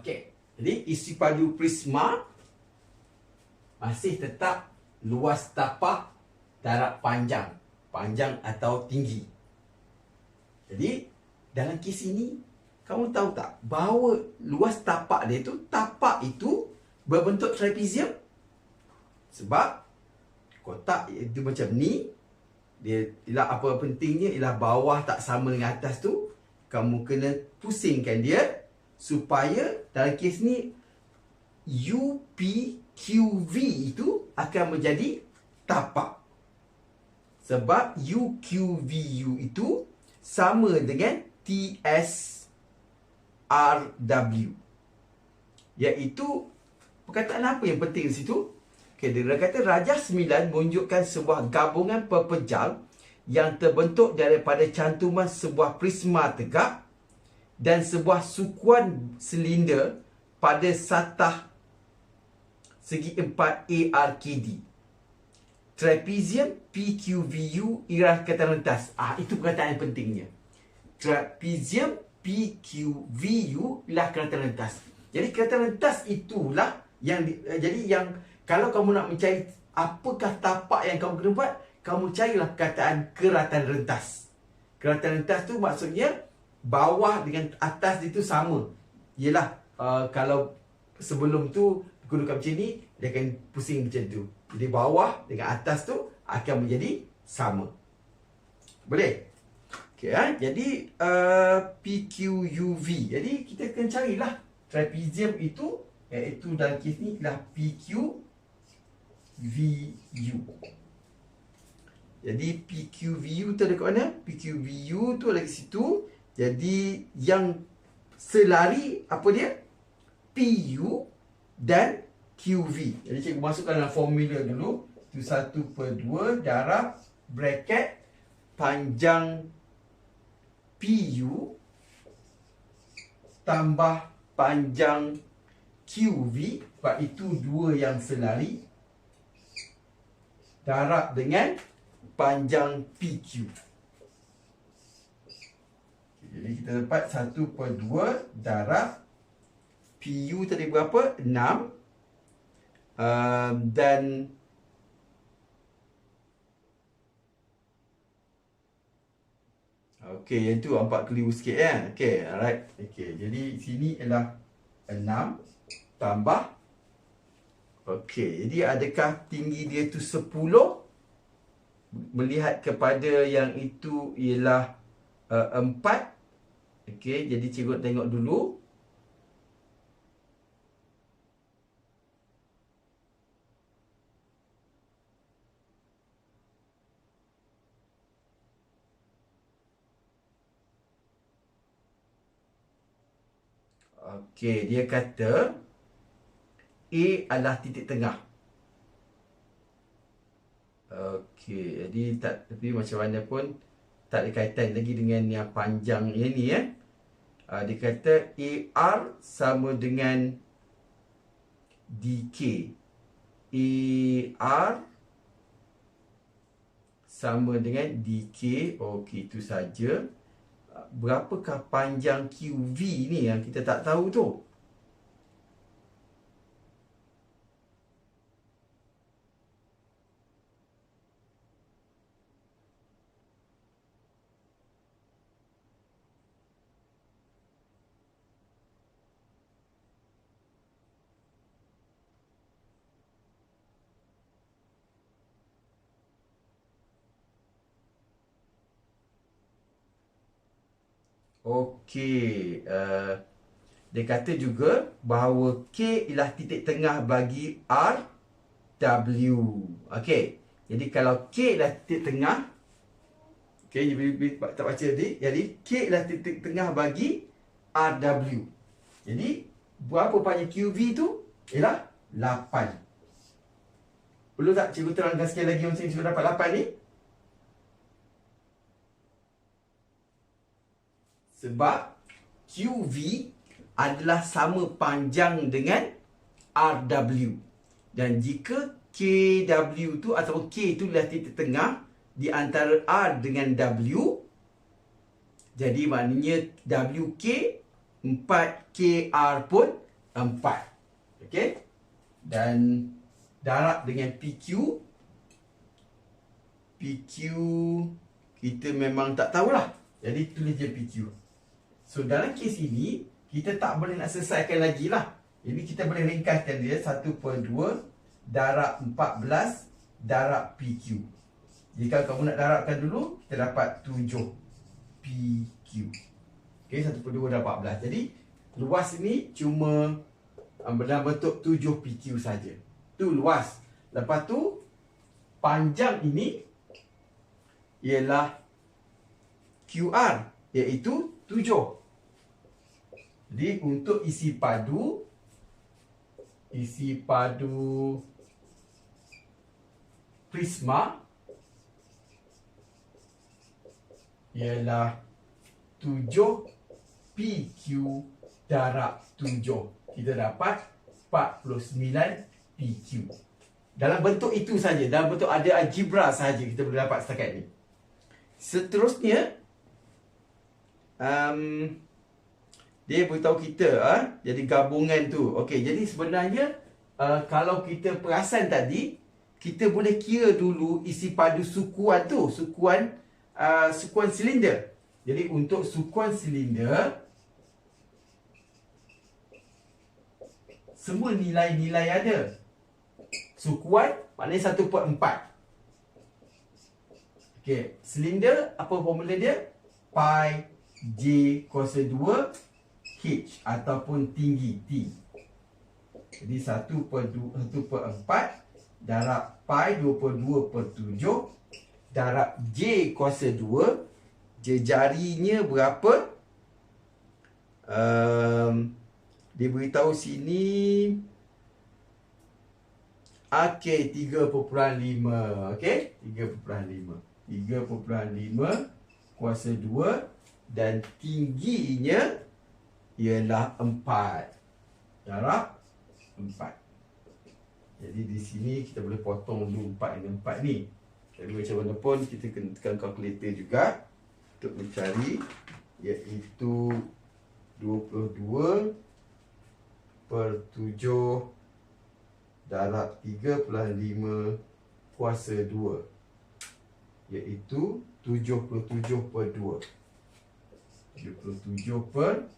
Okey. Jadi isi padu prisma masih tetap luas tapak darab panjang, panjang atau tinggi. Jadi dalam kes ini kamu tahu tak bahawa luas tapak dia tu tapak itu berbentuk trapezium sebab kotak itu macam ni dia ialah apa pentingnya ialah bawah tak sama dengan atas tu kamu kena pusingkan dia supaya dalam kes ni UPQV itu akan menjadi tapak. Sebab UQVU itu sama dengan TSRW. Iaitu perkataan apa yang penting di situ? Okay, dia kata Raja Sembilan menunjukkan sebuah gabungan pepejal yang terbentuk daripada cantuman sebuah prisma tegak dan sebuah sukuan silinder pada satah segi empat ARKD. Trapezium PQVU ialah kata rentas. Ah itu perkataan yang pentingnya. Trapezium PQVU ialah kereta rentas. Jadi kereta rentas itulah yang uh, jadi yang kalau kamu nak mencari apakah tapak yang kamu kena buat, kamu carilah perkataan keratan rentas. Keratan rentas tu maksudnya bawah dengan atas itu sama. Yalah uh, kalau sebelum tu gunakan macam ni dia akan pusing macam tu. Jadi bawah dengan atas tu akan menjadi sama. Boleh? Okey ha? jadi uh, PQUV. Jadi kita akan carilah trapezium itu iaitu dalam kes ni ialah PQVU. Jadi PQVU tu ada kat mana? PQVU tu ada kat situ. Jadi yang selari apa dia? PU dan QV. Jadi cikgu masukkan dalam formula dulu. Itu 1 per 2 darab bracket panjang PU tambah panjang QV. Sebab itu dua yang selari. Darab dengan panjang PQ. Jadi kita dapat 1 per 2 darab PU tadi berapa? 6 um, Dan Okey, yang tu nampak keliru sikit ya. Okey, alright. Okey, jadi sini ialah 6 tambah Okey, jadi adakah tinggi dia tu 10? Melihat kepada yang itu ialah uh, 4 Okey, jadi cikgu tengok dulu. Okey, dia kata A adalah titik tengah. Okey, jadi tak tapi macam mana pun tak ada kaitan lagi dengan yang panjang yang ni ya. Uh, dia kata AR sama dengan DK. AR sama dengan DK. Okey, itu saja. Berapakah panjang QV ni yang kita tak tahu tu? Okey, uh, dia kata juga bahawa K ialah titik tengah bagi R W. Okey. Jadi kalau K ialah titik tengah Okey, you tak baca tadi. Jadi K ialah titik tengah bagi R W. Jadi berapa panjang QV tu? Ialah 8. Perlu tak cikgu terangkan sekali lagi macam cikgu dapat 8 ni? Sebab QV adalah sama panjang dengan RW. Dan jika KW tu atau K tu adalah titik tengah di antara R dengan W, jadi maknanya WK 4KR pun 4. Okey. Dan darab dengan PQ PQ kita memang tak tahulah. Jadi tulis je PQ. So dalam kes ini kita tak boleh nak selesaikan lagi lah. Jadi kita boleh ringkaskan dia 1.2 darab 14 darab PQ. Jika kamu nak darabkan dulu, kita dapat 7 PQ. Okey, 1.2 darab 14. Jadi luas ini cuma um, dalam bentuk 7 PQ saja. Tu luas. Lepas tu panjang ini ialah QR iaitu 7. Jadi untuk isi padu isi padu prisma ialah 7 PQ darab 7. Kita dapat 49 PQ. Dalam bentuk itu saja, dalam bentuk ada algebra saja kita boleh dapat setakat ni. Seterusnya um, dia beritahu kita ah ha? jadi gabungan tu. Okey, jadi sebenarnya uh, kalau kita perasan tadi kita boleh kira dulu isi padu sukuan tu, sukuan uh, sukuan silinder. Jadi untuk sukuan silinder semua nilai-nilai ada. Sukuan maknanya 1 per 4. Okey, silinder apa formula dia? Pi J kuasa 2 H ataupun tinggi T. Jadi 1 per 2, 1 per 4 darab pi 2 per 2 per 7 darab J kuasa 2 jejarinya berapa? Um, dia beritahu sini Okey, 3.5. Okey, 3.5. 3.5 kuasa 2 dan tingginya ialah 4 darab 4 jadi di sini kita boleh potong dulu 4 dengan 4 ni. Jadi macam mana pun kita kena tekan kalkulator juga untuk mencari iaitu 22 per 7 darab 3 kuasa 2 iaitu 77 per 2 77 per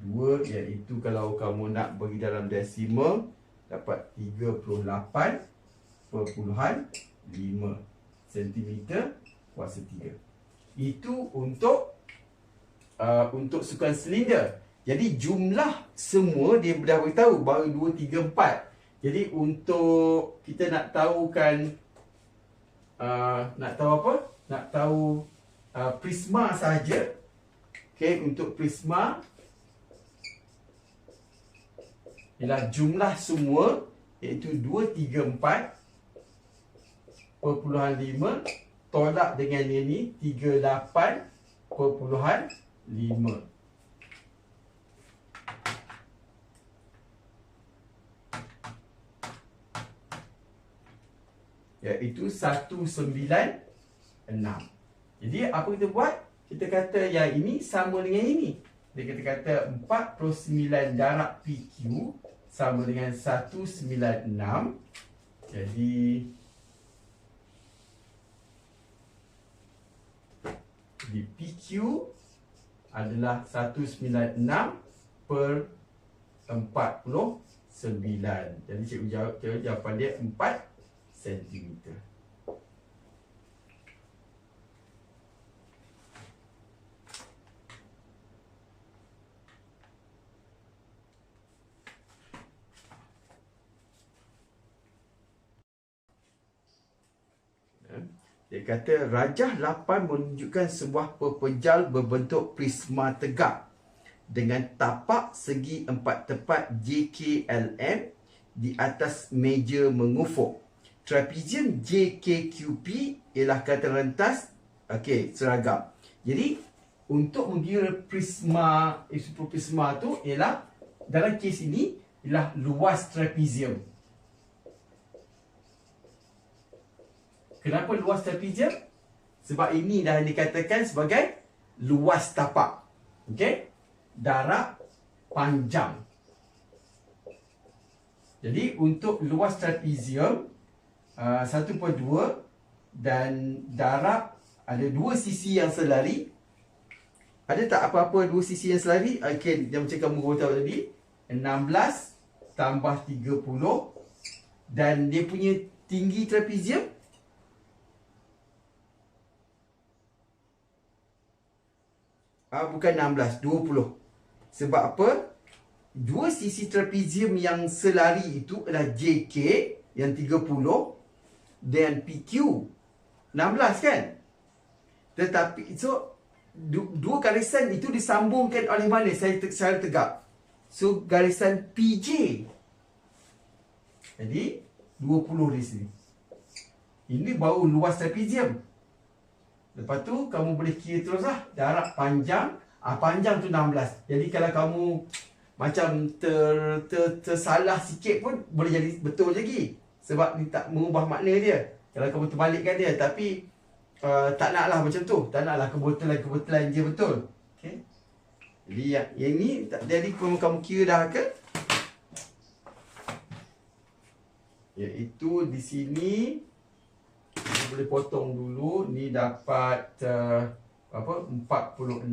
2 iaitu kalau kamu nak bagi dalam desimal dapat 38 perpuluhan 5 cm kuasa 3 itu untuk uh, untuk sukan silinder jadi jumlah semua dia dah beritahu baru 2 3 4 jadi untuk kita nak tahukan Uh, nak tahu apa? Nak tahu uh, prisma saja. Okey, untuk prisma ialah jumlah semua iaitu 2 3 4 perpuluhan 5 tolak dengan 38 perpuluhan 5 iaitu 196. Jadi apa kita buat? Kita kata yang ini sama dengan ini. Jadi kita kata 4 per 9 darab PQ sama dengan 196. Jadi di PQ adalah 196 per 49. Jadi cikgu jawab jawapan dia 4 sentimeter. Dia kata rajah 8 menunjukkan sebuah pepejal berbentuk prisma tegak dengan tapak segi empat tepat JKLM di atas meja mengufuk. Trapezium JKQP ialah kata rentas okey seragam. Jadi untuk mengira prisma isoproprisma tu ialah dalam kes ini ialah luas trapezium. Kenapa luas trapezium? Sebab ini dah dikatakan sebagai luas tapak. Okey? Darab panjang. Jadi untuk luas trapezium uh, 1.2 dan darab ada dua sisi yang selari. Ada tak apa-apa dua sisi yang selari? Okay, yang macam kamu tahu tadi. 16 tambah 30 dan dia punya tinggi trapezium Ah bukan 16, 20. Sebab apa? Dua sisi trapezium yang selari itu adalah JK yang 30 dan PQ 16 kan? Tetapi so dua garisan itu disambungkan oleh mana? Saya secara tegak. So garisan PJ. Jadi 20 di sini. Ini baru luas trapezium. Lepas tu kamu boleh kira terus lah. Darab panjang. Ah, Panjang tu 16 Jadi kalau kamu Macam ter, ter, tersalah sikit pun Boleh jadi betul lagi. Sebab ni tak mengubah makna dia. Kalau kamu terbalikkan dia Tapi uh, Tak nak lah macam tu. Tak nak lah kebetulan-kebetulan je betul. Okay? Jadi yang, yang ni Jadi kamu, kamu kira dah ke? Iaitu di sini boleh potong dulu. Ni dapat uh, apa 46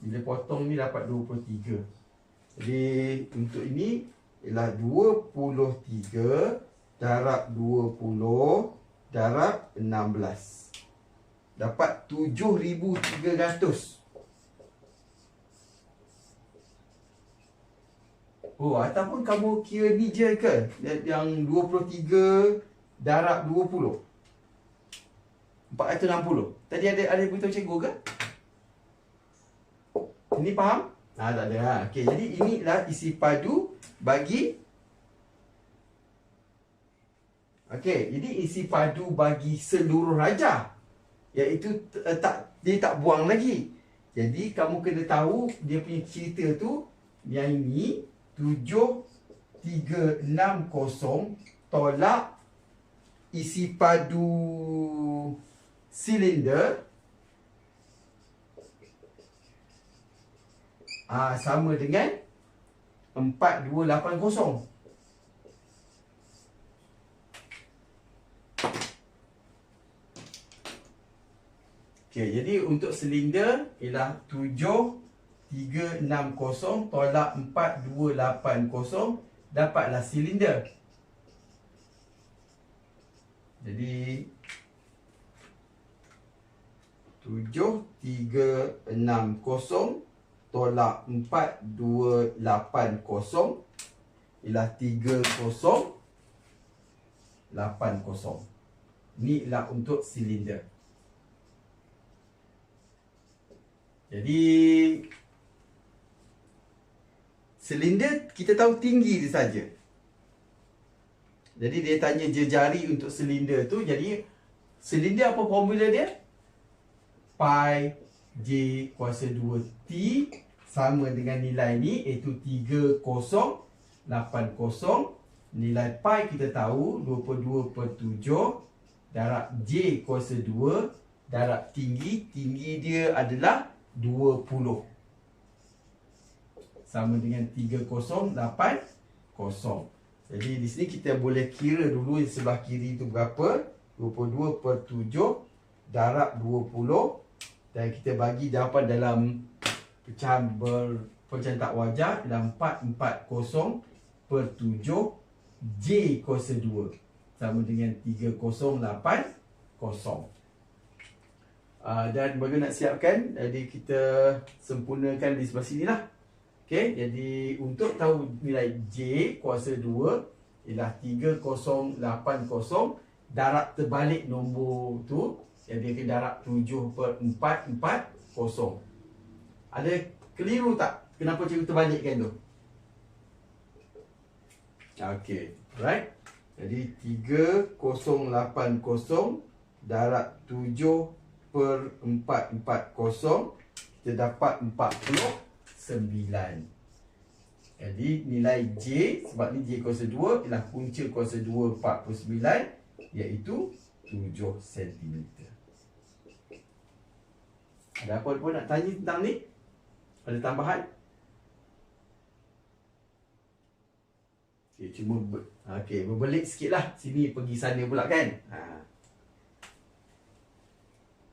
bila potong ni dapat 23 jadi untuk ini ialah 23 darab 20 darab 16 dapat 7300 Oh, ataupun kamu kira ni je ke? Yang 23 darab 20. 460. Tadi ada ada beritahu cikgu ke? Ini faham? Ha, tak ada. Ha. Okey, jadi inilah isi padu bagi Okey, jadi isi padu bagi seluruh raja. Iaitu uh, tak dia tak buang lagi. Jadi kamu kena tahu dia punya cerita tu yang ini 7360 tolak isi padu silinder ah sama dengan 4280 Okey, jadi untuk silinder ialah 7360 tolak 4280 dapatlah silinder. Jadi tujuh tiga enam kosong tolak empat dua lapan kosong ialah tiga kosong lapan kosong. Ni ialah untuk silinder. Jadi silinder kita tahu tinggi dia saja. Jadi dia tanya jejari untuk silinder tu. Jadi silinder apa formula dia? Pi j kuasa 2 t sama dengan nilai ni iaitu 3080 nilai pi kita tahu 22 per 7 darab j kuasa 2 darab tinggi tinggi dia adalah 20 sama dengan 3080 jadi di sini kita boleh kira dulu di sebelah kiri itu berapa? 22 per 7 darab 20 dan kita bagi jawapan dalam pecahan ber pecahan tak wajar dalam 440 per 7 J kuasa 2 sama dengan 3080 uh, dan bagi nak siapkan jadi kita sempurnakan di sebelah sini lah Okay, jadi untuk tahu nilai J kuasa 2 ialah 3080 darab terbalik nombor tu akan darab 7 per 4, 4, kosong. Ada keliru tak? Kenapa cikgu terbalikkan tu? Okey, right? Jadi 3, 0, 8, 0 darab 7 per 4, 4, kosong. Kita dapat 49. Jadi nilai J, sebab ni J kuasa 2, ialah punca kuasa 2, 49, iaitu 7 cm. Ada apa pun nak tanya tentang ni? Ada tambahan? Dia cuma ber, okay, berbelit sikit lah. Sini pergi sana pula kan. Ha.